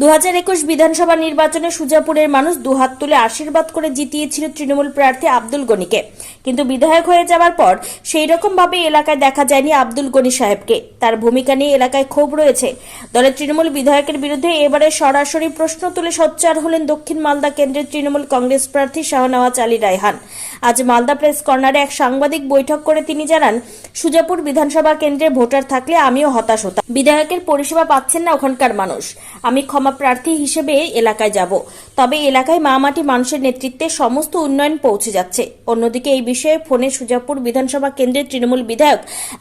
দু হাজার একুশ বিধানসভা নির্বাচনে সুজাপুরের মানুষ দুহাত তুলে আশীর্বাদ করে জিতিয়েছিল তৃণমূল প্রার্থী আব্দুল গনিকে। কিন্তু বিধায়ক হয়ে যাওয়ার পর সেই রকম ভাবে এলাকায় দেখা যায়নি আব্দুল গনি সাহেবকে। তার ভূমিকা নিয়ে এলাকায় ক্ষোভ রয়েছে। দলের তৃণমূল বিধায়কের বিরুদ্ধে এবারে সরাসরি প্রশ্ন তুলে সোচ্চার হলেন দক্ষিণ মালদা কেন্দ্রের তৃণমূল কংগ্রেস প্রার্থী শাহনওয়াজ আলী রায়হান। আজ মালদা প্রেস কর্নারে এক সাংবাদিক বৈঠক করে তিনি জানান, সুজাপুর বিধানসভা কেন্দ্রে ভোটার থাকলে আমিও হতাশ হতাম। বিধায়কের পরিষেবা পাচ্ছেন না ওখানকার মানুষ। আমি ক্ষমা প্রার্থী হিসেবে এলাকায় যাব। তবে এলাকায় মা মাটি মানুষের নেতৃত্বে সমস্ত উন্নয়ন পৌঁছে যাচ্ছে। অন্যদিকে এই বিষয়ে ফোনে সুজাপুর বিধানসভা কেন্দ্রের তৃণমূল বিধায়ক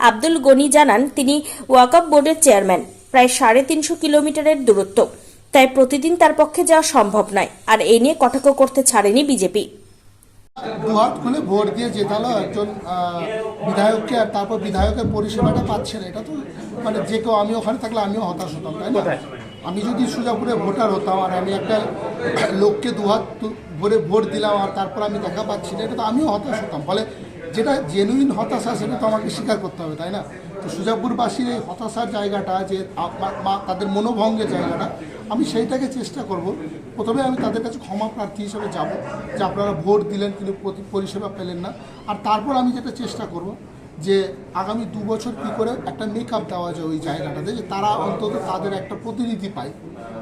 আব্দুল গনি জানান তিনি ওয়াকফ বোর্ডের চেয়ারম্যান প্রায় সাড়ে তিনশো কিলোমিটারের দূরত্ব। তাই প্রতিদিন তার পক্ষে যাওয়া সম্ভব নয় আর এ নিয়ে কটাক্ষ করতে ছাড়েনি বিজেপি। দুহাত খুলে ভোট দিয়ে জেতালো একজন বিধায়ককে আর তারপর বিধায়কের পরিষেবাটা পাচ্ছে না। এটা তো মানে যে কেউ আমি ওখানে থাকলে আমিও হতাশ হতাম তাই না? আমি যদি সুজাপুরে ভোটার হতাম আর আমি একটা লোককে দুহাত ভরে ভোট দিলাম আর তারপর আমি দেখা পাচ্ছি না, এটা তো আমিও হতাশ হতাম। ফলে যেটা জেনুইন হতাশা, সেটা তো আমাকে স্বীকার করতে হবে, তাই না? তো সুজাপুরবাসীর এই হতাশার জায়গাটা, যে তাদের মনোভঙ্গের জায়গাটা, আমি সেইটাকে চেষ্টা করব। প্রথমে আমি তাদের কাছে ক্ষমা প্রার্থী হিসেবে যাব, যে আপনারা ভোট দিলেন, কিন্তু পরিষেবা পেলেন না। আর তারপর আমি যেটা চেষ্টা করব যে আগামী দু বছর কী করে একটা মেকআপ দেওয়া যায় ওই জায়গাটাতে, যে তারা অন্তত তাদের একটা প্রতিনিধি পায়।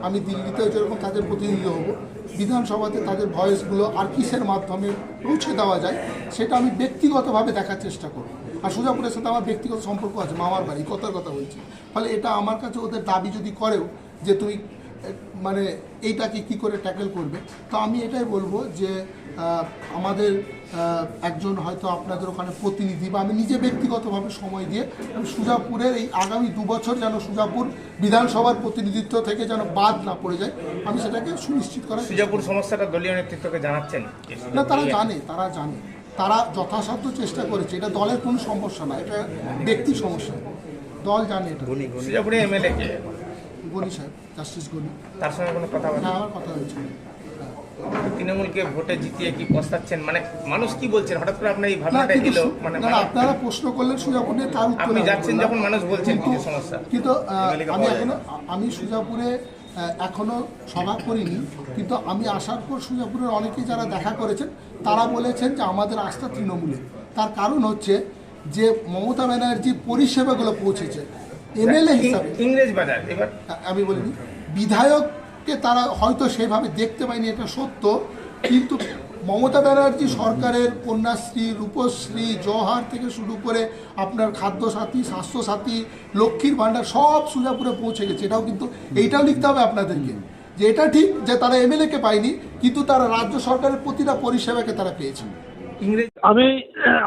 আমি দিল্লিতেও যেরকম তাদের প্রতিনিধি হব, বিধানসভাতে তাদের ভয়েসগুলো আর কিসের মাধ্যমে পৌঁছে দেওয়া যায়, সেটা আমি ব্যক্তিগতভাবে দেখার চেষ্টা করব। আর সুজাপুরের সাথে আমার ব্যক্তিগত সম্পর্ক আছে, মামার বাড়ি, কথার কথা বলছি। ফলে এটা আমার কাছে ওদের দাবি যদি করেও যে তুমি মানে এইটাকে কি করে ট্যাকেল করবে, তো আমি এটাই বলব যে আমাদের একজন হয়তো আপনাদের ওখানে প্রতিনিধি বা আমি নিজে ব্যক্তিগতভাবে সময় দিয়ে আমি সুজাপুরের এই আগামী দু বছর যেন সুজাপুর বিধানসভার প্রতিনিধিত্ব থেকে যেন বাদ না পড়ে যায় আমি সেটাকে সুনিশ্চিত করার সুজাপুর সমস্যাটা দলীয় নেতৃত্বকে জানাচ্ছেন? না তারা জানে তারা জানে। তারা যথাসাধ্য চেষ্টা করেছে এটা দলের কোনো সমস্যা না এটা ব্যক্তি সমস্যা। দল জানে এটা। সুজাপুরে এমএলএ গনি সাহেব জাস্টিস গনি। তার সঙ্গে কোনো কথা হ্যাঁ আমার কথা হয়েছে তৃণমূলকে ভোটে জিতিয়ে কি পস্তাচ্ছেন? মানে মানুষ কি বলছেন? হঠাৎ করে আপনার এই ভাবনাটা এলো? মানে আপনারা প্রশ্ন করলেন সুজাপুরে তার উত্তর আপনি আমি যাচ্ছেন যখন মানুষ বলছেন কিছু সমস্যা। কিন্তু আমি এখনও আমি সুজাপুরে এখনও সভা করিনি কিন্তু আমি আসার পর সুজাপুরের অনেকেই যারা দেখা করেছেন তারা বলেছেন যে আমাদের আস্থা তৃণমূলে তার কারণ হচ্ছে যে মমতা ব্যানার্জি পরিষেবাগুলো পৌঁছেছে। এমএলএ হিসাবে ইংরেজ বাজার এবার? আমি বলিনি বিধায়ককে তারা হয়তো সেভাবে দেখতে পায়নি এটা সত্য। কিন্তু মমতা ব্যানার্জি সরকারের কন্যাশ্রী রূপশ্রী জহার থেকে শুরু করে আপনার খাদ্যসাথী স্বাস্থ্যসাথী লক্ষ্মীর ভাণ্ডার সব সুজাপুরে পৌঁছে গেছে। এটাও কিন্তু এইটাও লিখতে হবে আপনাদেরকে। যে এটা ঠিক যে তারা এমএলএকে পায়নি কিন্তু তারা রাজ্য সরকারের প্রতিটা পরিষেবাকে তারা পেয়েছেন ইংরেজ আমি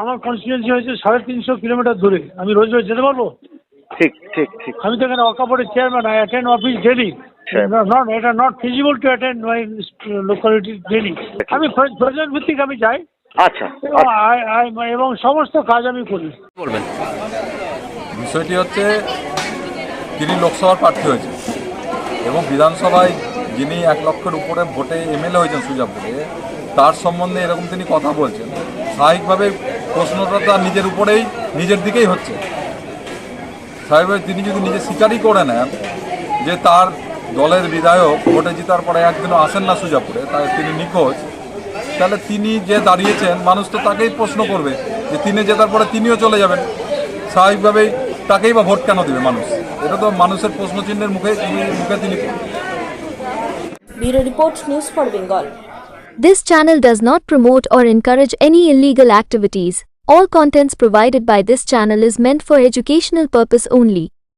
আমার কনস্টিটুয়েন্সি হয়েছে সাড়ে তিনশো কিলোমিটার দূরে। আমি রোজ রোজ যেতে পারব? ঠিক ঠিক ঠিক। আমি তো এখানে অকাপড়ের chairman I attend office daily not এটা not feasible to attend my locality daily আমি প্র- প্রয়োজন ভিত্তিক আমি যাই। আচ্ছা এবং I- এবং সমস্ত কাজ আমি করি। বলবেন। বিষয়টি হচ্ছে তিনি লোকসভার প্রার্থী হয়েছেন। এবং বিধানসভায় যিনি এক লক্ষের উপরে ভোটে এমএলএ হয়েছেন সুজাপুরে তার সম্বন্ধে এরকম তিনি কথা বলছেন। স্বাভাবিকভাবে প্রশ্নটা তার নিজের উপরেই নিজের দিকেই হচ্ছে। স্বাভাবিকভাবে তিনি যদি নিজে স্বীকারই করে নেন যে তার দলের বিধায়ক ভোটে জেতার পরে একদিনও আসেন না সুজাপুরে তাই তিনি নিখোঁজ তাহলে তিনি যে দাঁড়িয়েছেন মানুষ তো তাকেই প্রশ্ন করবে যে তিনি জেতার পরে তিনিও চলে যাবেন স্বাভাবিকভাবেই তাকেই বা ভোট কেন দেবে মানুষ এটা তো মানুষের প্রশ্নচিহ্নের মুখে মুখে তিনি bureau report news for Bengal This channel does not promote or encourage any illegal activities. All contents provided by this channel is meant for educational purpose only.